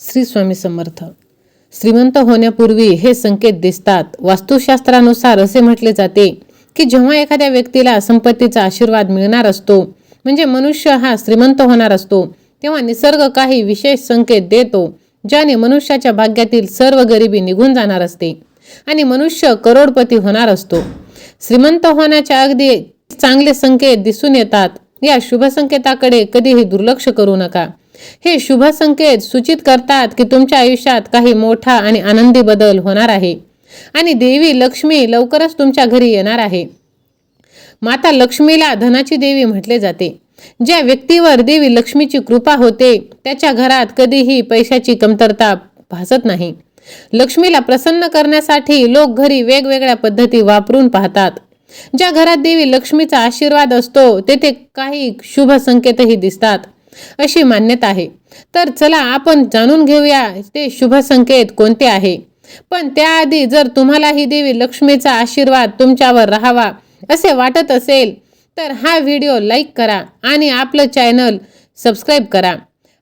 श्री स्वामी समर्थ. श्रीमंत होण्यापूर्वी हे संकेत दिसतात. वास्तुशास्त्रानुसार असे म्हटले जाते की जेव्हा एखाद्या व्यक्तीला संपत्तीचा आशीर्वाद मिळणार असतो म्हणजे मनुष्य हा श्रीमंत होणार असतो तेव्हा निसर्ग काही विशेष संकेत देतो ज्याने मनुष्याच्या भाग्यातील सर्व गरिबी निघून जाणार असते आणि मनुष्य करोडपती होणार असतो. श्रीमंत होण्याच्या अगदी चांगले संकेत दिसून येतात. या शुभसंकेताकडे कधीही दुर्लक्ष करू नका. हे शुभ संकेत सूचित करतात की तुमच्या आयुष्यात काही मोठा आणि आनंदी बदल होणार आहे. आणि देवी लक्ष्मी लवकरच तुमच्या घरी येणार आहे. माता लक्ष्मीला धनाची देवी म्हटले जाते. ज्या व्यक्तीवर देवी लक्ष्मीची कृपा होते त्याच्या घरात कधीही पैशाची कमतरता भासत नाही. लक्ष्मीला प्रसन्न करण्यासाठी लोक घरी वेगवेगळ्या पद्धती वापरून पाहतात. ज्या घरात देवी लक्ष्मीचा आशीर्वाद असतो तेथे काही शुभ संकेतही दिसतात. अशी मान्यता आहे. तर चला आपण जाणून घेऊया ते शुभ संकेत कोणते आहे. पण त्याआधी जर तुम्हाला ही देवी लक्ष्मीचा आशीर्वाद तुमच्यावर राहावा असे वाटत असेल तर हा व्हिडिओ लाईक करा आणि आपलं चॅनल सबस्क्राईब करा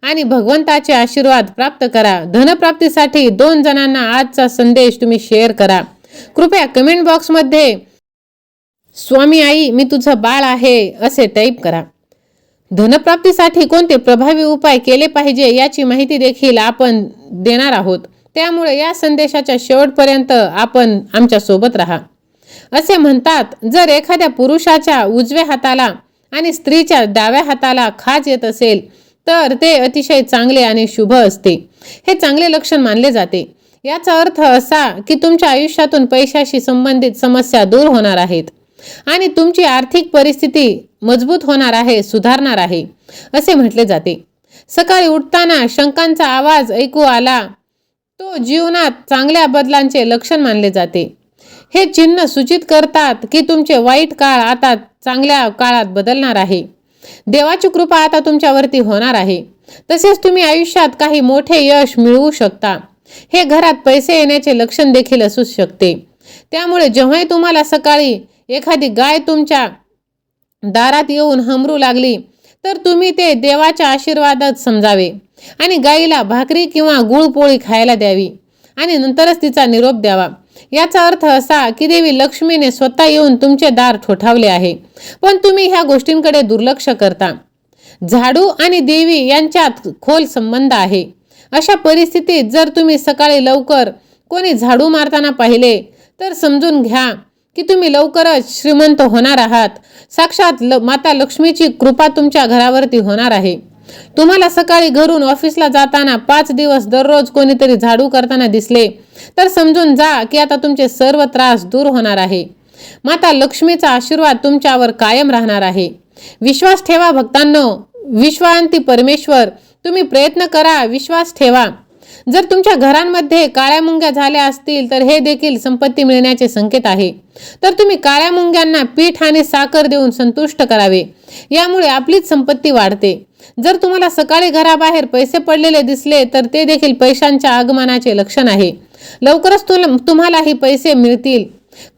आणि भगवंताचे आशीर्वाद प्राप्त करा. धनप्राप्तीसाठी दोन जणांना आजचा संदेश तुम्ही शेअर करा. कृपया कमेंट बॉक्समध्ये स्वामी आई मी तुझं बाळ आहे असे टाईप करा. धनप्राप्तीसाठी कोणते प्रभावी उपाय केले पाहिजे याची माहिती देखील आपण देणार आहोत. त्यामुळे या संदेशाच्या शेवटपर्यंत आपण आमच्यासोबत राहा. असे म्हणतात जर एखाद्या पुरुषाच्या उजव्या हाताला आणि स्त्रीच्या डाव्या हाताला खाज येत असेल तर ते अतिशय चांगले आणि शुभ असते. हे चांगले लक्षण मानले जाते. याचा अर्थ असा की तुमच्या आयुष्यातून पैशाशी संबंधित समस्या दूर होणार आहेत. आणि तुमची आर्थिक परिस्थिती मजबूत होणार आहे सुधारणार आहे असे म्हटले जाते. सकाळी उठताना शंकांचा आवाज ऐकू आला तो जीवनात चांगल्या बदलांचे लक्षण मानले जाते. हे चिन्ह सूचित करतात की तुमचे वाईट काळ आता चांगल्या काळात बदलणार आहे. देवाची कृपा आता तुमच्यावरती होणार आहे. तसेच तुम्ही आयुष्यात काही मोठे यश मिळवू शकता. हे घरात पैसे येण्याचे लक्षण देखील असू शकते. त्यामुळे जेव्हाही तुम्हाला सकाळी एखादी गाय तुमच्या दारात येऊन हमरू लागली तर तुम्ही ते देवाच्या आशीर्वादात समजावे आणि गाईला भाकरी किंवा गुळपोळी खायला द्यावी आणि नंतरच तिचा निरोप द्यावा. याचा अर्थ असा की देवी लक्ष्मीने स्वतः येऊन तुमचे दार ठोठावले आहे पण तुम्ही ह्या गोष्टींकडे दुर्लक्ष करता. झाडू आणि देवी यांच्यात खोल संबंध आहे. अशा परिस्थितीत जर तुम्ही सकाळी लवकर कोणी झाडू मारताना पाहिले तर समजून घ्या की तुम्ही लवकरच श्रीमंत होणार आहात. साक्षात ल माता लक्ष्मीची कृपा तुमच्या घरावरती होणार आहे. तुम्हाला सकाळी घरून ऑफिसला जाताना पाच दिवस दररोज कोणीतरी झाडू करताना दिसले. तर समजून जा की आता तुमचे सर्व त्रास दूर होणार आहे. माता लक्ष्मीचा आशीर्वाद तुमच्यावर कायम राहणार आहे. विश्वास ठेवा भक्तांनो. विश्वांती परमेश्वर तुम्ही प्रयत्न करा विश्वास ठेवा. जर तुमच्या घरांमध्ये काळ्या मुंग्या झाल्या असतील तर हे देखील संपत्ती मिळण्याचे संकेत आहे. तर तुम्ही काळ्या मुंग्यांना पीठ आणि साखर देऊन संतुष्ट करावे. यामुळे आपलीच संपत्ती वाढते. जर तुम्हाला सकाळी घराबाहेर पैसे पडलेले दिसले तर ते देखील पैशांच्या आगमनाचे लक्षण आहे. लवकरच तुल तुम्हालाही पैसे मिळतील.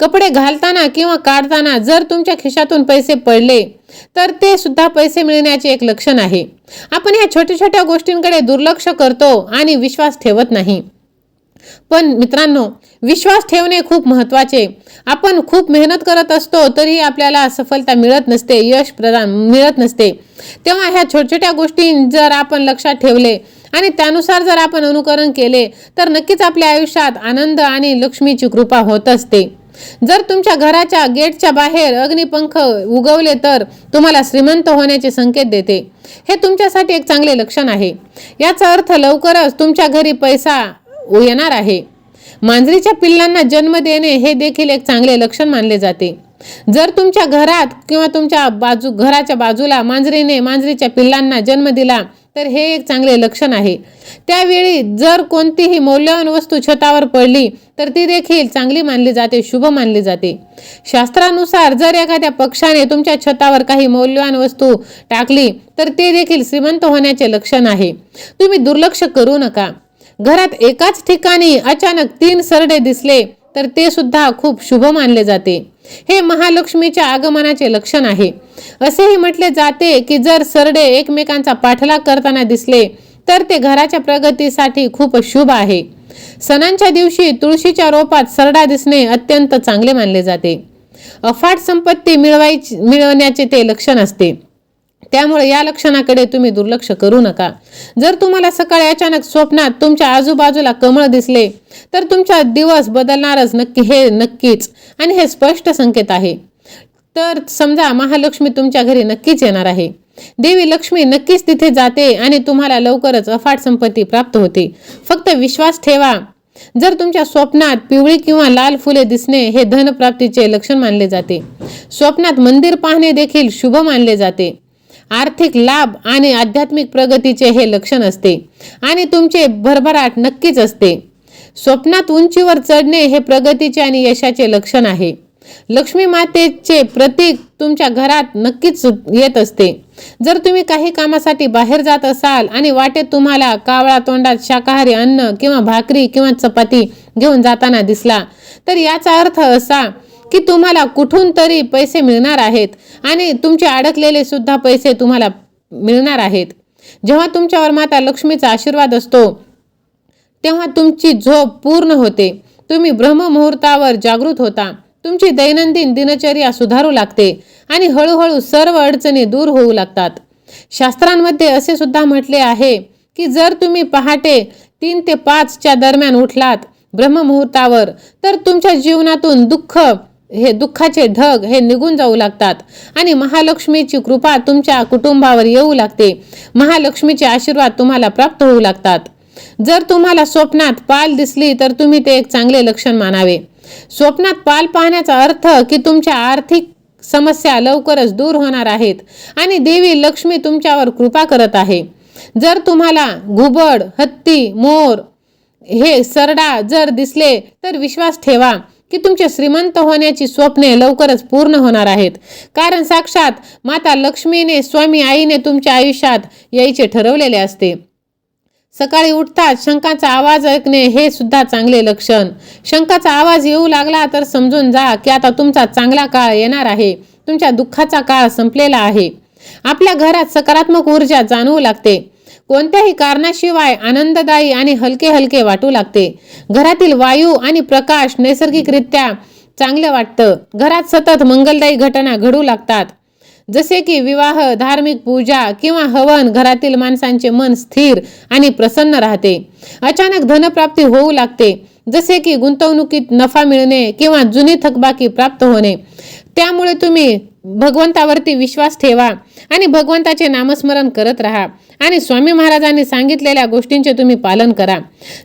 कपडे घालताना किंवा काढताना जर तुमच्या खिशातून पैसे पडले तर ते सुद्धा पैसे मिळण्याचे एक लक्षण आहे. आपण ह्या छोट्या छोट्या गोष्टींकडे दुर्लक्ष करतो आणि विश्वास ठेवत नाही. पण मित्रांनो विश्वास ठेवणे खूप महत्त्वाचे. आपण खूप मेहनत करत असतो तरी आपल्याला सफलता मिळत नसते यश प्रदान मिळत नसते. तेव्हा ह्या छोट्या छोट्या गोष्टी जर आपण लक्षात ठेवले आणि त्यानुसार जर आपण अनुकरण केले तर नक्कीच आपल्या आयुष्यात आनंद आणि लक्ष्मीची कृपा होत असते. जर तुमच्या घराच्या गेटच्या बाहेर अग्निपंख उगवले तर तुम्हाला श्रीमंत होण्याचे संकेत देते. हे तुमच्यासाठी एक चांगले लक्षण आहे. याचा अर्थ लवकरच तुमच्या घरी पैसा येणार आहे. मांजरीच्या पिल्लांना जन्म देणे हे देखील एक चांगले लक्षण मानले जाते. जर तुमच्या घरात किंवा तुमच्या बाजू घराच्या बाजूला मांजरीने मांजरीच्या पिल्लांना जन्म दिला तर हे एक चांगले लक्षण आहे. त्यावेळी जर कोणतीही मौल्यवान वस्तू छतावर पडली तर ती देखील चांगली मानली जाते शुभ मानली जाते. शास्त्रानुसार जर एखाद्या पक्षाने तुमच्या छतावर काही मौल्यवान वस्तू टाकली तर ते देखील श्रीमंत होण्याचे लक्षण आहे. तुम्ही दुर्लक्ष करू नका. घरात एकाच ठिकाणी अचानक तीन सरडे दिसले तर ते सुद्धा खूप शुभ मानले जाते. हे महालक्ष्मीच्या आगमनाचे लक्षण आहे. असेही म्हटले जाते की जर सरडे एकमेकांचा पाठलाग करताना दिसले तर ते घराच्या प्रगतीसाठी खूप शुभ आहे. सणांच्या दिवशी तुळशीच्या रोपात सरडा दिसणे अत्यंत चांगले मानले जाते. अफाट संपत्ती मिळवायची मिळवण्याचे ते लक्षण असते. त्यामुळे या लक्षणाकडे तुम्ही दुर्लक्ष करू नका. जर तुम्हाला सकाळी अचानक स्वप्नात तुमच्या आजूबाजूला कमळ दिसले तर तुमचा दिवस बदलणारच नक्की हे नक्कीच. आणि हे स्पष्ट संकेत आहे. तर समजा महालक्ष्मी तुमच्या घरी नक्कीच येणार आहे. देवी लक्ष्मी नक्कीच तिथे जाते आणि तुम्हाला लवकरच अफाट संपत्ती प्राप्त होते. फक्त विश्वास ठेवा. जर तुमच्या स्वप्नात पिवळी किंवा लाल फुले दिसणे हे धनप्राप्तीचे लक्षण मानले जाते. स्वप्नात मंदिर पाहणे देखील शुभ मानले जाते. आर्थिक लाभ आणि आध्यात्मिक प्रगतीचे हे लक्षण असते आणि तुमचे भरभराट नक्कीच असते. स्वप्नात उंचीवर चढणे हे प्रगतीचे आणि यशाचे लक्षण आहे. लक्ष्मी मातेचे प्रतीक तुमच्या घरात नक्कीच येत असते. जर तुम्ही काही कामासाठी बाहेर जात असाल आणि वाटेत तुम्हाला कावळा तोंडात शाकाहारी अन्न किंवा भाकरी किंवा चपाती घेऊन जाताना दिसला तर याचा अर्थ असा की तुम्हाला कुठून तरी पैसे मिळणार आहेत आणि तुमचे अडकलेले सुद्धा पैसे तुम्हाला मिळणार आहेत. जेव्हा तुमच्यावर माता लक्ष्मीचा आशीर्वाद असतो तेव्हा तुमची झोप पूर्ण होते. तुम्ही ब्रह्ममुहूर्तावर जागृत होता. तुमची दैनंदिन दिनचर्या सुधारू लागते आणि हळूहळू सर्व अडचणी दूर होऊ लागतात. शास्त्रांमध्ये असे सुद्धा म्हटले आहे की जर तुम्ही पहाटे तीन ते पाचच्या दरम्यान उठलात ब्रह्ममुहूर्तावर तर तुमच्या जीवनातून दुःख हे दुःखाचे ढग हे निघून जाऊ लागतात. आणि महालक्ष्मीची कृपा तुमच्या कुटुंबावर येऊ लागते. महालक्ष्मीचे आशीर्वाद तुम्हाला प्राप्त होऊ लागतात. जर तुम्हाला स्वप्नात पाल दिसली तर तुम्ही ते एक चांगले लक्षण मानावे. स्वप्नात पाल पाहण्याचा अर्थ की तुमच्या आर्थिक समस्या लवकरच दूर होणार आहेत आणि देवी लक्ष्मी तुमच्यावर कृपा करत आहे. जर तुम्हाला घुबड हत्ती मोर हे सरडा जर दिसले तर विश्वास ठेवा. की तुमचे श्रीमंत होण्याची स्वप्ने लवकरच पूर्ण होणार आहेत. कारण साक्षात माता लक्ष्मीने स्वामी आईने तुमच्या आयुष्यात यायचे ठरवलेले असते. सकाळी उठताच शंकाचा आवाज ऐकणे हे सुद्धा चांगले लक्षण. शंकाचा आवाज येऊ लागला तर समजून जा की आता तुमचा चांगला काळ येणार आहे. तुमच्या दुःखाचा काळ संपलेला आहे. आपल्या घरात सकारात्मक ऊर्जा जाणवू लागते. कोणत्याही कारणाशिवाय आनंददायी आणि हलके हलके वाटू लागते. घरातील वायू आणि प्रकाश नैसर्गिकरित्या चांगलं वाटतं. घरात सतत मंगलदायी घटना घडू लागतात. जसे की विवाह धार्मिक पूजा किंवा हवन घरातील माणसांचे मन स्थिर आणि प्रसन्न राहते. अचानक धनप्राप्ती होऊ लागते. जसे की गुंतवणुकीत नफा मिळणे किंवा जुनी थकबाकी प्राप्त होणे. त्यामुळे तुम्ही भगवंतावरती विश्वास ठेवा आणि भगवंताचे नामस्मरण करत राहा. आणि स्वामी महाराजांनी सांगितलेल्या गोष्टींचे तुम्ही पालन करा.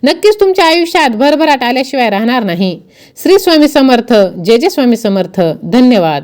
नक्कीच तुमच्या आयुष्यात भरभराट आल्याशिवाय राहणार नाही. श्री स्वामी समर्थ जे जे स्वामी समर्थ. धन्यवाद.